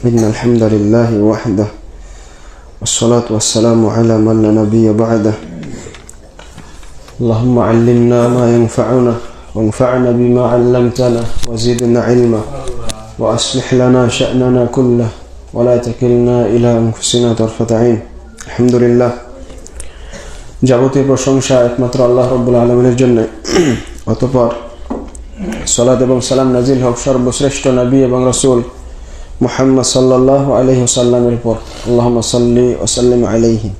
إن الحمد لله وحده والصلاة والسلام على من لا نبي بعده اللهم علمنا ما ينفعنا وانفعنا بما علمتنا وزدنا علما وأصلح لنا شأننا كله ولا تكلنا إلى أنفسنا طرفة عين الحمد لله যাবতীয় প্রশংসা একমাত্র আল্লাহ রব্বুল আলমিনের জন্য অতপর সলাদ এবং সালাম নাজিল হক সর্বশ্রেষ্ঠ নবী এবং রসুল মোহাম্মদ সাল্লাহ আলহি সাল্লামের পর আল্লাহ সাল্লি ওসাল্লিম আলহি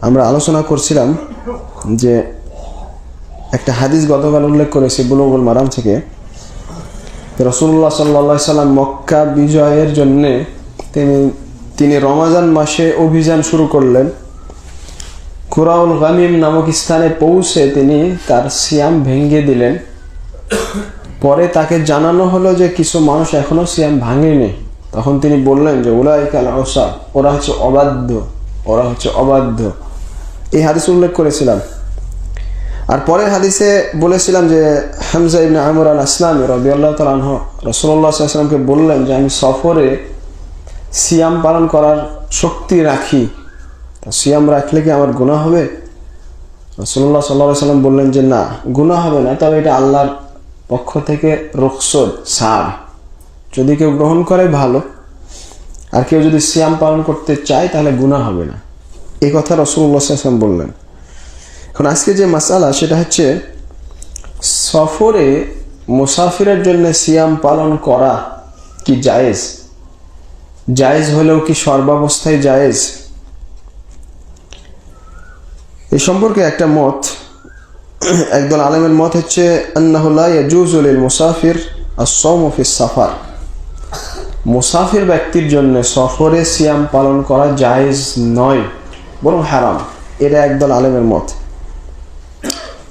আমরা আলোচনা করছিলাম যে একটা হাদিস গতকাল উল্লেখ করেছি বুলুগুল মারাম থেকে রসুল্লাহ সাল্লা সাল্লাম মক্কা বিজয়ের জন্যে তিনি তিনি রমাজান মাসে অভিযান শুরু করলেন। কুরাউল গামিম নামক স্থানে পৌঁছে তিনি তার সিয়াম ভেঙে দিলেন। পরে তাকে জানানো হলো যে কিছু মানুষ এখনও সিয়াম ভাঙেনি। তখন তিনি বললেন যে উলাইকাল ওসা ওরা হচ্ছে অবাধ্য, ওরা হচ্ছে অবাধ্য। এই হাদিস উল্লেখ করেছিলাম। আর পরের হাদিসে বলেছিলাম যে, হামজা ইবনে আমর আল আসলাম রবিআল্লাহ তালহ রসল্লা আসলামকে বললেন যে, আমি সফরে সিয়াম পালন করার শক্তি রাখি। সিয়াম রাখলে কি আমার গুণা হবে? রসল্লাহ সাল্লা সাল্লাম বললেন যে, না গুণা হবে না। তবে এটা আল্লাহর পক্ষ থেকে রকসদ সার। যদি কেউ গ্রহণ করে, ভালো। আর কেউ যদি সিয়াম পালন করতে চায়, তাহলে গুণা হবে না। এই কথা রসুল্লাহ সাল্লাম বললেন। এখন আজকে যে মাসালা, সেটা হচ্ছে সফরে মুসাফিরের জন্য সিয়াম পালন করা কি জায়েজ? জায়েজ হলেও কি সর্বাবস্থায় জায়েজ? এ সম্পর্কে একটা মত একদল আলেমের মত হচ্ছে মুসাফির আসফিস সাফার। মুসাফির ব্যক্তির জন্য সফরে সিয়াম পালন করা জায়েজ নয়, বরং হারাম। এটা একদল আলেমের মত।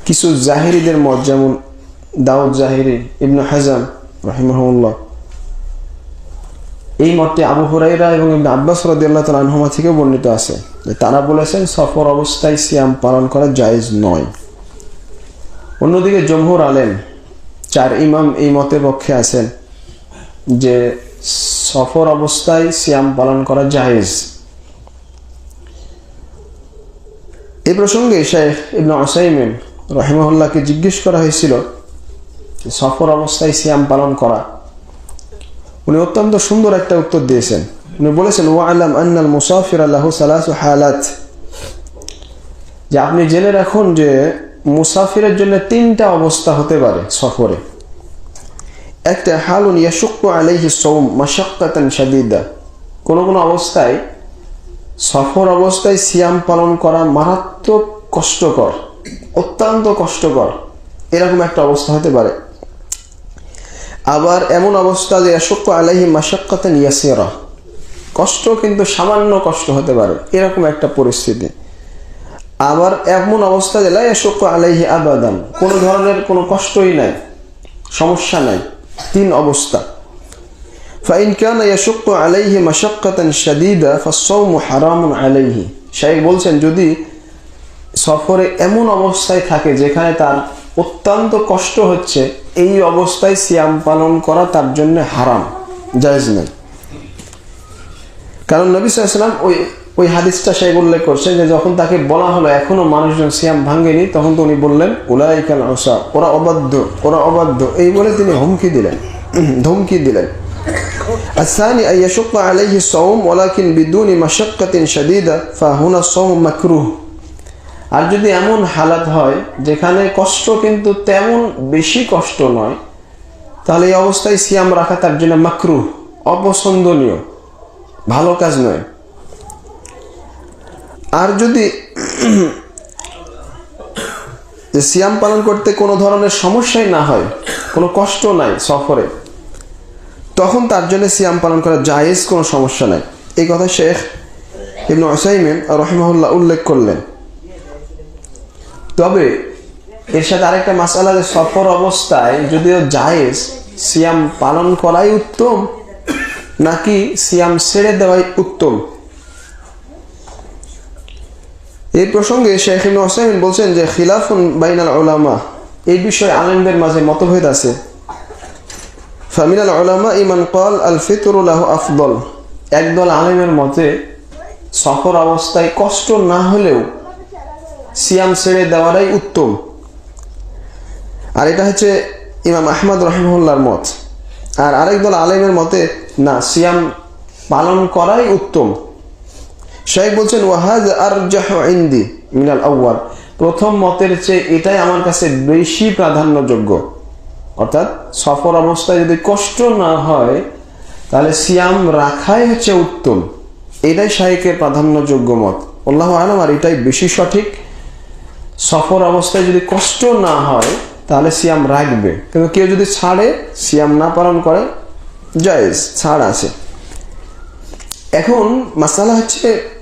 কিছু জাহিরিদের মত, যেমন দাউদ জাহিরি, ইবনু হাজাম রহিমহল্লা এই মতটি আবু হুরাইরা এবং ইবনে আব্বাস রদিয়াল্লাহ তালহমা থেকে বর্ণিত আছে যে তারা বলেছেন, সফর অবস্থায় সিয়াম পালন করা জায়েজ নয়। অন্যদিকে জমহুর আলেম, চার ইমাম এই মতের পক্ষে আছেন যে সফর অবস্থায় সিয়াম পালন করা জায়েজ। এ প্রসঙ্গে শেখ ইবন আসাইমিন রহিমহল্লাকে জিজ্ঞেস করা হয়েছিল সফর অবস্থায় সিয়াম পালন করা। উনি অত্যন্ত সুন্দর একটা উত্তর দিয়েছেন। উনি বলেছেন ও আলাম আন্নাল মুসাফির আল্লাহ সালাস হালাত। যে আপনি জেনে রাখুন যে মুসাফিরের জন্য তিনটা অবস্থা হতে পারে সফরে। একটা, হালুন ইয়াসুক্ক আলাইহি সৌম মাসাক্কাতান শাদিদা। কোনো কোনো অবস্থায়, সফর অবস্থায় সিয়াম পালন করা মারাত্মক কষ্টকর, অত্যন্ত কষ্টকর। এরকম একটা অবস্থা হতে পারে। আবার এমন অবস্থা যে অশক্য আলাহি মাসাক্কাতে ইয়াসিরা। কষ্ট কিন্তু সামান্য কষ্ট হতে পারে, এরকম একটা পরিস্থিতি। আবার এমন অবস্থা দিলা শোক আলাইহি আবাদান, কোনো ধরনের কোনো কষ্টই নাই, সমস্যা নাই, তিন অবস্থা। ফাইন কেন ইয়াশুক্কু আলাইহি মাশাক্কাতান শাদীদা ফাসসাওম হারাম আলাইহি। শাইখ বলছেন, যদি সফরে এমন অবস্থায় থাকে যেখানে তার অত্যন্ত কষ্ট হচ্ছে, এই অবস্থায় সিয়াম পালন করা তার জন্য হারাম, জায়েজ নাই। কারণ নবী সাল্লাল্লাহু আলাইহি ওই ওই হাদিসটা সেই উল্লেখ করছে যে যখন তাকে বলা হলো এখনো মানুষজন সিয়াম ভাঙ্গেনি তখন তো উনি বললেন উলাইকাল ওসা ওরা অবাধ্য ওরা অবাধ্য এই বলে তিনি হুমকি দিলেন ধমকি দিলেন الثاني أن يشق عليه الصوم ولكن بدون مشقة شديدة فهنا الصوم مكروه আর যদি এমন হালাত হয় যেখানে কষ্ট কিন্তু তেমন বেশি কষ্ট নয় তাহলে এই অবস্থায় সিয়াম রাখা তার জন্য মাকরুহ অপছন্দনীয় ভালো কাজ নয় আর যদি যে সিয়াম পালন করতে কোনো ধরনের সমস্যাই না হয়, কোনো কষ্ট নাই সফরে, তখন তার জন্য সিয়াম পালন করা জায়েজ কোনো সমস্যা নাই। এই কথা শেখ ইবনু ওসাইমেন রহিমাহুল্লাহ উল্লেখ করলেন। তবে এর সাথে আরেকটা মাসালা যে সফর অবস্থায় যদিও জায়েজ, সিয়াম পালন করাই উত্তম, নাকি সিয়াম ছেড়ে দেওয়াই উত্তম? এই প্রসঙ্গে শেখ ইবনু ওসাইমিন বলছেন যে খিলাফুন বাইনাল ওলামা এই বিষয়ে আলেমদের মাঝে মতভেদ আছে। ফামিনাল ওলামা ইমান কল আল ফিতরুল্লাহ আফদল। একদল আলেমের মতে সফর অবস্থায় কষ্ট না হলেও সিয়াম ছেড়ে দেওয়াটাই উত্তম। আর এটা হচ্ছে ইমাম আহমদ রহিমুল্লাহর মত। আর আরেক দল আলেমের মতে না, সিয়াম পালন করাই উত্তম। শেখ বলছেন ওয়াহাজ আর ইন্দি মিনাল আউ্য়াল। প্রথম মতের চেয়ে এটাই আমার কাছে বেশি প্রাধান্যযোগ্য। অর্থাৎ সফর অবস্থায় যদি কষ্ট না হয়, তাহলে সিয়াম রাখাই হচ্ছে উত্তম। এটাই শাহেকের প্রাধান্যযোগ্য মত। আল্লাহ আলম, আর এটাই বেশি সঠিক। সফর অবস্থায় যদি কষ্ট না হয়, তাহলে সিয়াম রাখবে। কিন্তু কেউ যদি ছাড়ে, সিয়াম না পালন করে, জায়েজ, ছাড় আছে। এখন মাসালা হচ্ছে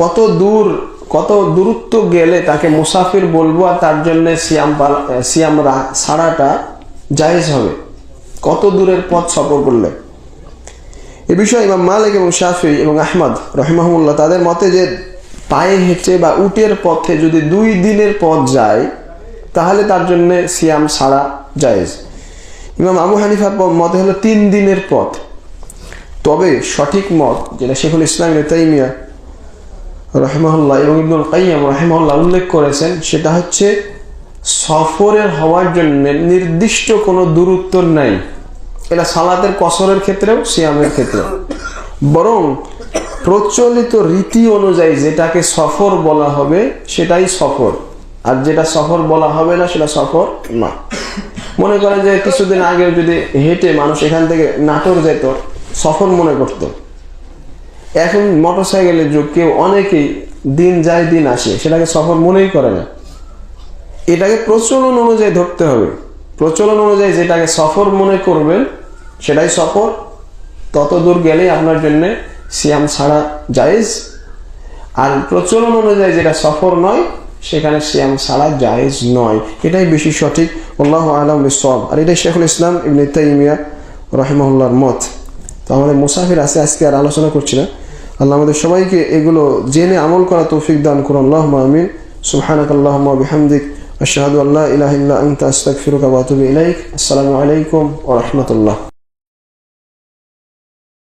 কত দূর, কত দূরত্ব গেলে তাকে মুসাফির বলব আর তার জন্য সিয়াম সিয়াম ছাড়াটা জায়েজ হবে। কত দূরের পথ সফর করলে? এ বিষয়ে ইমাম মালিক এবং শাফি এবং আহমদ রহিমাহমুল্লাহ তাদের মতে যে পায়ে হেঁটে বা উটের পথে যদি দুই দিনের পথ যায়, তাহলে তার জন্য সিয়াম ছাড়া জায়েজ। ইমাম আবু হানিফার মতে হলো তিন দিনের পথ। তবে সঠিক মত, যেটা শেখুল ইসলাম তাইমিয়া রহেমহল্লা এবং ইবনুল কাইয়াম রহেমহল্লা উল্লেখ করেছেন, সেটা হচ্ছে সফরের হওয়ার জন্য নির্দিষ্ট কোনো দূরত্ব নাই। এটা সালাতের কসরের ক্ষেত্রেও, সিয়ামের ক্ষেত্রেও। বরং প্রচলিত রীতি অনুযায়ী যেটাকে সফর বলা হবে, সেটাই সফর। আর যেটা সফর বলা হবে না, সেটা সফর না। মনে করেন যে কিছুদিন আগে যদি হেঁটে মানুষ এখান থেকে নাটোর যেত, সফর মনে করতো। এখন মোটর সাইকেলের যুগ, কেউ অনেকেই দিন যায়, দিন আসে, সেটাকে সফর মনেই করে না। এটাকে প্রচলন অনুযায়ী ধরতে হবে। প্রচলন অনুযায়ী যেটাকে সফর মনে করবেন, সেটাই সফর তত দূর গেলেই আপনার জন্য সিয়াম ছাড়া জায়েজ। আর প্রচলন অনুযায়ী যেটা সফর নয়, সেখানে সিয়াম ছাড়া জায়েজ নয়। এটাই বেশি সঠিক। আল্লাহ আলম সব আর এটাই শেখুল ইসলাম ইবনে তাইমিয়া রহিমউল্লাহর মত। তো আমাদের মুসাফির আছে, আজকে আর আলোচনা করছি না। আল্লাহ আমাদের সবাইকে এগুলো জেনে আমল করা তৌফিক দান করুন। আল্লাহ আমিন। সুবহানাক আল্লাহুম্মা বিহামদিক। আশহাদু আল্লা ইলাহা ইল্লা আনতা, আস্তাগফিরুকা ওয়া আতুবু ইলাইক। আসসালামু আলাইকুম ওয়া রাহমাতুল্লাহ।